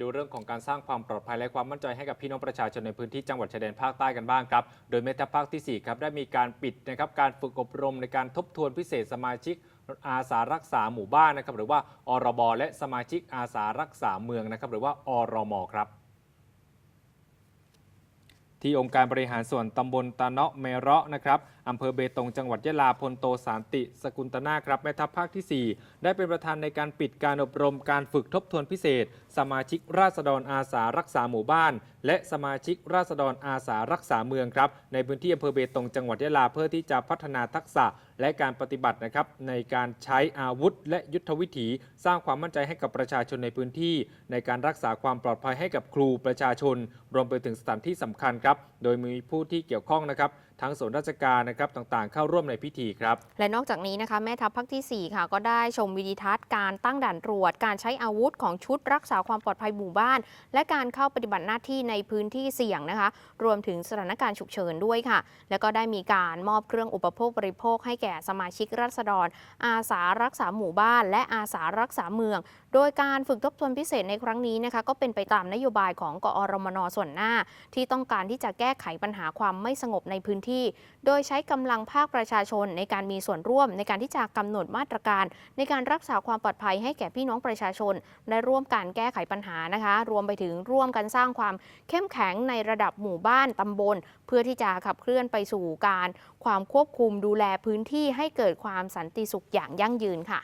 ดูเรื่องของการสร้างความปลอดภัยและความมั่นใจให้กับพี่น้องประชาชนในพื้นที่จังหวัดชายแดนภาคใต้กันบ้างครับ โดยแม่ทัพภาคที่ 4 ครับได้มีการปิดนะครับการฝึกอบรมในการทบทวนพิเศษสมาชิกอาสารักษาหมู่บ้านนะครับหรือว่าอรบและสมาชิกอาสารักษาเมืองนะครับหรือว่าอรมครับที่องค์การบริหารส่วนตำบลตาเนาะเมราะนะครับ อำเภอเบตงจังหวัดยะลาพลโตสานติ สกุลตนาครับแม่ทัพภาคที่ 4 ได้เป็นประธานในการปิดการอบรมการฝึกทบทวนพิเศษ สมาชิกราษฎรอาสารักษาหมู่บ้าน และสมาชิกราษฎรอาสารักษาเมืองครับ ในพื้นที่อำเภอเบตงจังหวัดยะลาเพื่อที่จะพัฒนาทักษะและการปฏิบัตินะครับในการใช้อาวุธ และยุทธวิถีสร้างความมั่นใจให้กับประชาชนในพื้นที่ ในการรักษาความปลอดภัยให้กับครูประชาชน รวมไปถึงสถานที่สำคัญครับ โดยมีผู้ที่เกี่ยวข้องนะครับ ทั้งส่วนราชการนะครับต่างๆ เข้าร่วมในพิธีครับ และนอกจากนี้นะคะแม่ทัพภาคที่ 4 ค่ะ ก็ได้ชมวิดีทัศน์การตั้งด่านตรวจ การใช้อาวุธของชุดรักษาความปลอดภัยหมู่บ้าน และการเข้าปฏิบัติหน้าที่ในพื้นที่เสี่ยงนะคะ รวมถึงสถานการณ์ฉุกเฉินด้วยค่ะ แล้วก็ได้มีการมอบเครื่องอุปโภคบริโภคให้แก่สมาชิกราษฎร อาสารักษาหมู่บ้าน และอาสารักษาเมือง โดยการฝึกทบทวนพิเศษในครั้งนี้นะคะก็เป็นไปตามนโยบายของกอรมนส่วนหน้า ที่ต้องการที่จะแก้ไขปัญหาความไม่สงบในพื้นที่ โดยใช้กำลังภาคประชาชนในการมีส่วนร่วม ในการที่จะกำหนดมาตรการ ในการรักษาความปลอดภัยให้แก่พี่น้องประชาชน และร่วมการแก้ไขปัญหานะคะ รวมไปถึงร่วมกันสร้างความเข้มแข็งในระดับหมู่บ้านตำบล เพื่อที่จะขับเคลื่อนไปสู่การ ความควบคุมดูแลพื้นที่ให้เกิดความสันติสุขอย่างยั่งยืนค่ะ